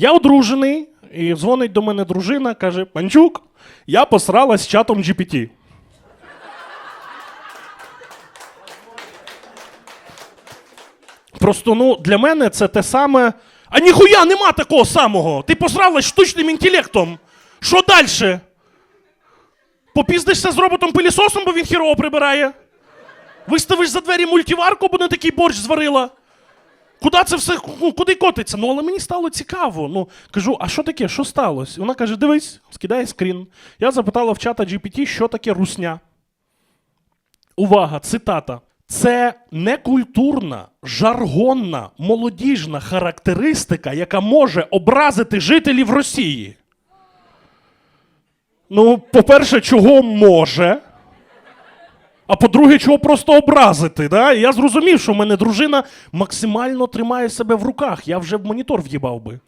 Я одружений, і дзвонить до мене дружина, каже: Панчук, я посралась з чатом GPT. Просто ну, для мене це те саме. А ніхуя нема такого самого. Ти посралась штучним інтелектом. Що далі? Попіздишся з роботом пилісосом, бо він хірово прибирає. Виставиш за двері мультиварку, бо не такий борщ зварила. Куди це все куди котиться? Ну, але мені стало цікаво. Ну, кажу, а що таке? Що сталося? Вона каже: дивись, скидає скрін. Я запитала в чата GPT, що таке русня. Увага, цитата. Це некультурна, жаргонна, молодіжна характеристика, яка може образити жителів Росії. Ну, по-перше, чого може? А по-друге, чого просто образити. Да? Я зрозумів, що в мене дружина максимально тримає себе в руках. Я вже в монітор в'їбав би.